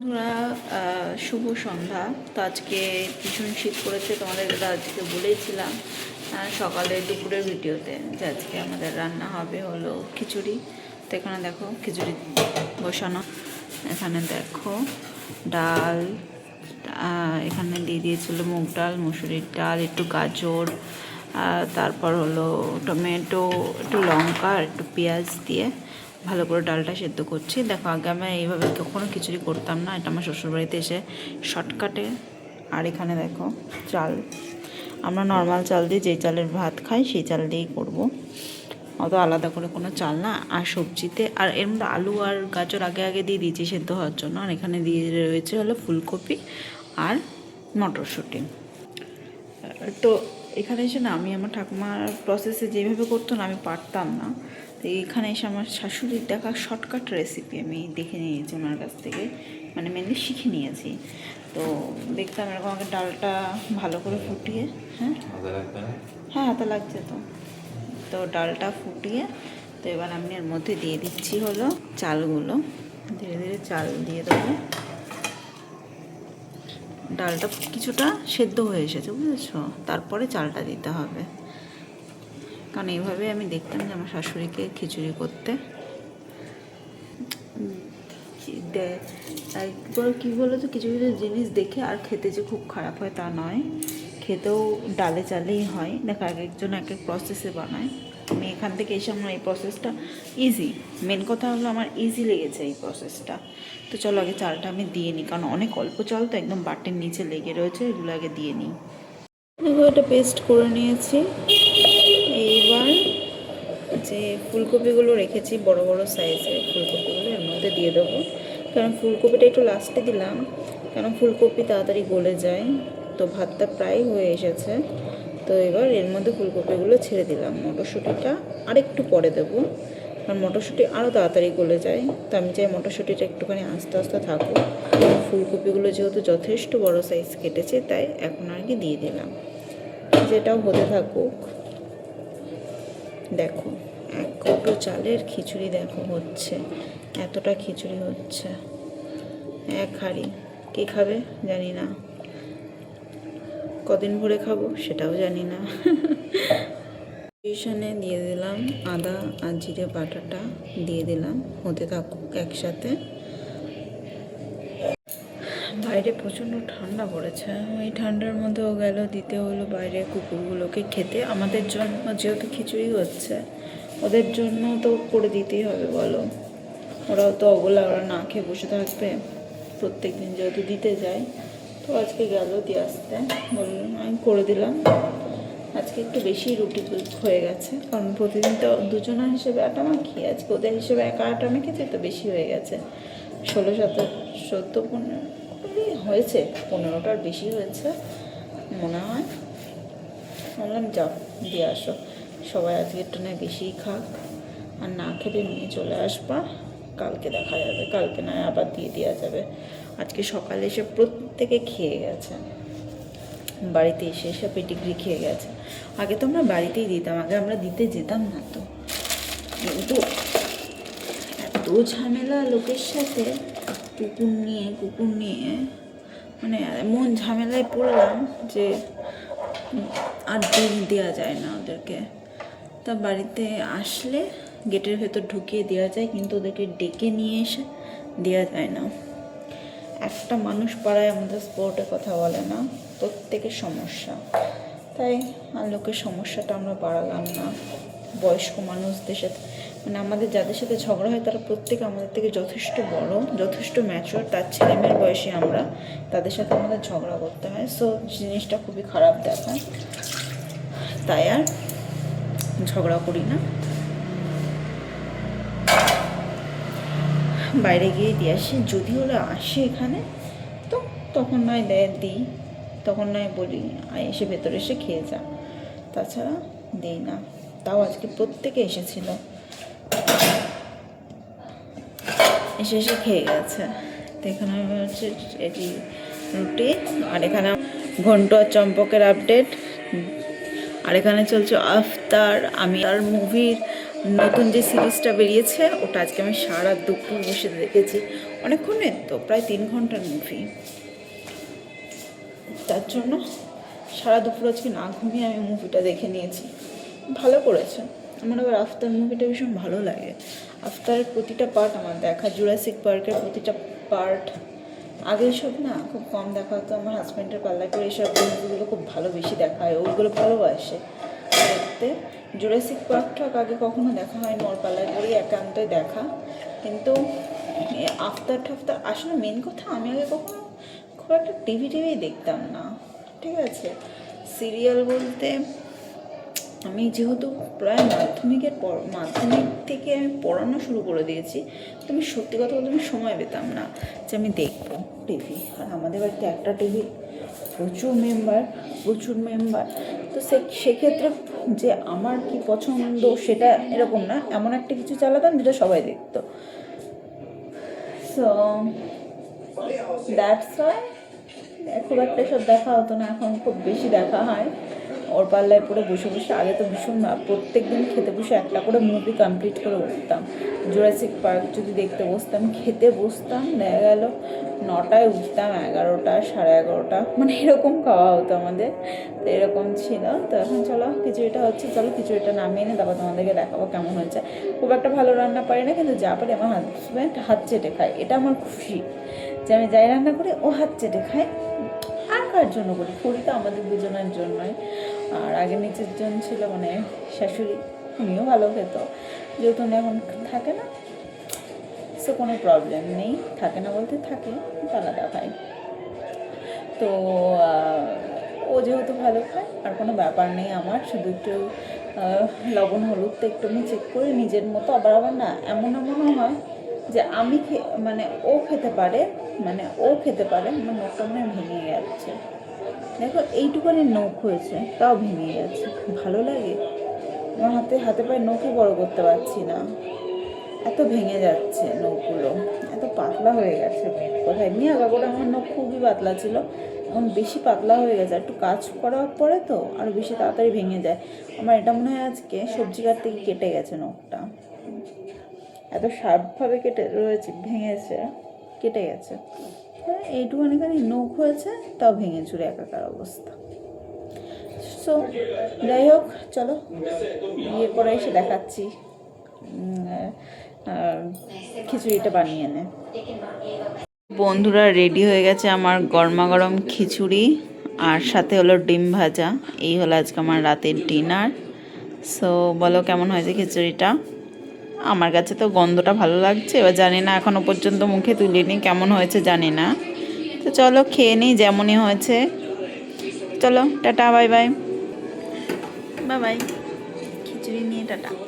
বন্ধুরা শুভ সন্ধ্যা। তো আজকে ভীষণ শীত পড়েছে, তোমাদের দাদা আজকে বলেইছিলাম সকালে দুপুরের ভিডিওতে যে আজকে আমাদের রান্না হবে হলো খিচুড়ি। তো এখানে দেখো খিচুড়ি বসানো। এখানে দেখো ডাল এখানে দিয়ে দিয়েছিল মুগ ডাল, মুসুরির ডাল, একটু গাজর তারপর হলো টমেটো, একটু লঙ্কা, আর একটু পেঁয়াজ দিয়ে ভালো করে ডালটা সেদ্ধ করছি। দেখো, আগে আমি এইভাবে কখনো খিচুড়ি করতাম না। এটা আমার শ্বশুরবাড়িতে এসে শর্টকাটে। আর এখানে দেখো, চাল। আমরা নর্মাল চাল দিয়ে যে চালের ভাত খাই, সেই চাল দিয়েই করব। অত আলাদা করে কোনো চাল না। আর সবজিতে, আর এর মধ্যে আলু আর গাজর আগে আগে দিয়ে দিয়েছি সেদ্ধ হওয়ার জন্য। আর এখানে দিয়ে রয়েছে হলো ফুলকপি আর মটরশুঁটি। তো এখানে এসে না, আমি আমার ঠাকুমার প্রসেসে যেভাবে করতো না, আমি পারতাম না। তো এখানে এসে আমার শাশুড়ির দেখা শর্টকাট রেসিপি আমি দেখে নিয়েছি ওনার কাছ থেকে। মানে মেনলি শিখে নিয়েছি। তো দেখতাম এরকম আগে ডালটা ভালো করে ফুটিয়ে হ্যাঁ? হ্যাঁ হাতে লাগছে তো। তো ডালটা ফুটিয়ে তো এবার আমি এর মধ্যে দিয়ে দিচ্ছি হলো চালগুলো। ধীরে ধীরে চাল দিয়ে দেবো। ডালটা কিছুটা সেদ্ধ হয়ে এসেছে বুঝেছ? তারপরে চালটা দিতে হবে। কারণ এইভাবে আমি দেখতাম যে আমার শাশুড়িকে খিচুড়ি করতে। একবার কী বলো তো, কিছু কিছু জিনিস দেখে আর খেতে যে খুব খারাপ হয় তা নয়। খেতেও ডালে চালেই হয়। দেখো এক একজন এক এক প্রসেসে বানায়। আমি এখান থেকে এসে আমার এই প্রসেসটা ইজি মেন কথা হলো আমার ইজি লেগেছে এই প্রসেসটা তো চলো আগে চালটা আমি দিয়ে নিই কারণ অনেক অল্প চাল তো একদম বাটির নিচে লেগে রয়েছে, এগুলো আগে দিয়ে নিই দেখো এটা পেস্ট করে নিয়েছি। এইবার যে ফুলকপিগুলো রেখেছি বড় বড় সাইজের ফুলকপিগুলো এর মধ্যে দিয়ে দেবো। কারণ ফুলকপিটা একটু লাস্টে দিলাম, কারণ ফুলকপি তাড়াতাড়ি গলে যায়, তো ভাতটা প্রায় হয়ে এসেছে। তো এবার এর মধ্যে ফুলকপিগুলো ছেড়ে দিলাম। মটরশুঁটিটা আরেকটু পরে দেবো, কারণ মটরশুঁটি আরও তাড়াতাড়ি গলে যায়। তো আমি চাই মটরশুঁটিটা একটুখানি আস্তে আস্তে থাকুক। ফুলকপিগুলো যেহেতু যথেষ্ট বড় সাইজ কেটেছে, তাই এখন আর কি দিয়ে দিলাম। যেটাও হতে থাকুক। দেখো, এক কৌটো চালের খিচুড়ি দেখো হচ্ছে, এতটা খিচুড়ি হচ্ছে। এক হাঁড়ি, কে খাবে জানি না। কদিন ভরে খাব সেটাও জানি না। টিউশনে দিয়ে দিলাম আদা আর জিরে বাটাটা দিয়ে দিলাম, হতে থাকুক একসাথে। বাইরে প্রচণ্ড ঠান্ডা পড়েছে। ওই ঠান্ডার মধ্যেও গেল, দিতে হলো বাইরে কুকুরগুলোকে খেতে। আমাদের জন্য যেহেতু খিচুড়ি হচ্ছে, ওদের জন্য তো করে দিতেই হবে, বলো। ওরাও তো অবলা, ওরা না খেয়ে বসে থাকবে। প্রত্যেক দিন যেহেতু দিতে যাই তো আজকে গেল দিয়ে আসতে। বললাম আমি করে দিলাম। আজকে একটু বেশি রুটি হয়ে গেছে, কারণ প্রতিদিন তো দুজনের হিসেবে আটা মাখি। আজকে ওদের হিসেবে একা আটা মেখেছে তো বেশি হয়ে গেছে। ষোলো, সতেরো, চোদ্দ, পনেরো এই হয়েছে, পনেরোটার বেশি হয়েছে, মনে হয়। বললাম, যাও, দিয়ে আসো। সবাই আজকে একটু নয় বেশিই খাক। আর না খেলে নিয়ে চলে আসবা। কালকে দেখা যাবে। কালকে নয় আবার দিয়ে দেওয়া যাবে। আজকে সকালে এসে প্রত্যেকে খেয়ে গেছে। বাড়িতে এসে এসে পেটিগ্রি খেয়ে গেছে। আগে তো আমরা বাড়িতেই দিতাম, আগে আমরা দিতে যেতাম না তো। কিন্তু এত ঝামেলা লোকের সাথে। কুকুর নিয়ে কুকুর নিয়ে মানে এমন ঝামেলায় পড়লাম যে আর দিন দেওয়া যায় না ওদেরকে। তা বাড়িতে আসলে গেটের ভেতর ঢুকিয়ে দেওয়া যায়, কিন্তু ওদেরকে ডেকে নিয়ে এসে দেওয়া যায় না। একটা মানুষ পাড়ায় আমাদের স্পোর্টে কথা বলে না, প্রত্যেকের সমস্যা। তাই আর লোকের সমস্যাটা আমরা বাড়ালাম না। বয়স্ক মানুষদের সাথে মানে আমাদের যাদের সাথে ঝগড়া হয় তারা প্রত্যেকে আমাদের থেকে যথেষ্ট বড়, যথেষ্ট ম্যাচুর তার ছেলেমেয়ের বয়সে আমরা তাদের সাথে আমাদের ঝগড়া করতে হয়। সো জিনিসটা খুবই খারাপ দেখায় তাই আর ঝগড়া করি না। বাইরে গিয়ে দিয়ে আসি। যদি ওরা আসে এখানে, তো তখন নয় দেয়, দিই। তখন নয় বলি এসে ভেতরে এসে খেয়ে যা। তাছাড়া দিই না। তাও আজকে প্রত্যেকে এসেছিল। এসে এসে খেয়ে গেছে। তো এখানে হচ্ছে এটি রুটি, আর এখানে ঘন্ট আর চম্পকের আপডেট আর এখানে চলছে আফতার, আমি আর মুভির নতুন যে সিরিজটা বেরিয়েছে, ওটা আজকে আমি সারা দুপুর বসে দেখেছি। অনেকক্ষণের তো, প্রায় তিন ঘণ্টার মুভি তার জন্য সারা দুপুর আজকে না ঘুমিয়ে আমি মুভিটা দেখে নিয়েছি। ভালো করেছে। আমার আবার আফতার মুভিটা ভীষণ ভালো লাগে। আফতারের প্রতিটা পার্ট আমার দেখা জুরাসিক পার্কের প্রতিটা পার্ট আগে সব না খুব কম দেখা হতো। আমার হাজব্যান্ডের পাল্লা করে এইসব মুভিগুলো খুব ভালো বেশি দেখা হয় ওইগুলো ভালোবাসে। দেখতে। জুরাসিক পার্ক ঠাক আগে কখনো দেখা হয়নি, ওর পাল্লায় করেই একান্তই দেখা। কিন্তু আফতার টাফতার আসলে মেন কথা আমি আগে কখনো খুব একটা টিভি টিভি দেখতাম না। ঠিক আছে? সিরিয়াল বলতে আমি যেহেতু প্রায় মাধ্যমিকের পর, মাধ্যমিক থেকে আমি পড়ানো শুরু করে দিয়েছি তো আমি সত্যি কথা বলতে আমি সময় পেতাম না যে আমি দেখব টিভি আর আমাদের বাড়িতে একটা টিভি প্রচুর মেম্বার প্রচুর মেম্বার তো সে, সেক্ষেত্রে যে আমার কি পছন্দ সেটা এরকম না, এমন একটা কিছু চালাতাম যেটা সবাই দেখতো। সো দ্যাটস ওয়াই খুব একটা সব দেখা হতো না, এখন খুব বেশি দেখা হয়। ওর পাল্লায় পরে বসে বসে আগে তো ভীষণ প্রত্যেক দিন খেতে বসে একটা করে মুভি কমপ্লিট করে উঠতাম। জুরাসিক পার্ক যদি দেখতে বসতাম, খেতে বসতাম, দেখা গেল নটায় উঠতাম, এগারোটা, সাড়ে এগারোটা। মানে এরকম খাওয়া হতো আমাদের, তো এরকম ছিল। তো এখন চলো খিচুড়িটা হচ্ছে, চলো খিচুড়িটা নামিয়ে এনে তারপর তোমাদেরকে দেখাবো কেমন হয়েছে। খুব একটা ভালো রান্না পারি না, কিন্তু যা পারি আমার হাজব্যান্ড হাত চেটে খায়। এটা আমার খুশি যে আমি যাই রান্না করি, ও হাত চেটে খায়। আর কার জন্য করি? করি তো আমাদের দুজনের জন্যই। আর আগে নিচের জন ছিল মানে শাশুড়ি, উনিও ভালো খেত যেহেতু উনি এখন থাকে না সে কোনো প্রবলেম নেই, থাকে না বলতে থাকে আলাদা ভাই তো ও যেহেতু ভালো খায় আর কোনো ব্যাপার নেই আমার, শুধু একটু লবণ হলুদটা একটু আমি চেক করে নিজের মতো, আবার আবার না, এমন এমনও হয় যে আমি মানে ও খেতে পারে মানে ও খেতে পারে আমার নখটা মনে ভেঙে যাচ্ছে। দেখো এইটুখানি নখ হয়েছে, তাও ভেঙে গেছে। ভালো লাগে? আমার হাতে হাতে পায়ে নখই বড় করতে পারছি না। এত ভেঙে যাচ্ছে নখগুলো। এত পাতলা হয়ে গেছে কোথায়? এমনি করে আমার নখ খুবই পাতলা ছিল। এখন বেশি পাতলা হয়ে গেছে। একটু কাজ করার পরে তো আরও বেশি তাড়াতাড়ি ভেঙে যায়। আমার এটা মনে হয় আজকে সবজি কাটতে গিয়ে কেটে গেছে নখটা। এত শার্পভাবে কেটে রয়েছে, ভেঙেছে, কেটে গেছে। হ্যাঁ এইটুখানি খানি নখ হয়েছে, তাও ভেঙে চুরে একাকার অবস্থা। সো যাই হোক, চলো বিয়ে করে এসে দেখাচ্ছি। খিচুড়িটা বানিয়ে এনে বন্ধুরা রেডি হয়ে গেছে আমার গরমা গরম খিচুড়ি, আর সাথে হলো ডিম ভাজা। এই হলো আজকে আমার রাতের ডিনার সো বলো কেমন হয়েছে খিচুড়িটা? আমার কাছে তো গন্ধটা ভালো লাগছে এবার জানি না এখনও পর্যন্ত মুখে তুলিনি কেমন হয়েছে জানি না। তো চলো খেয়ে নিই যেমনই হয়েছে। চলো tata bye bye. Bye bye. খিচুড়ি নিয়ে টাটা।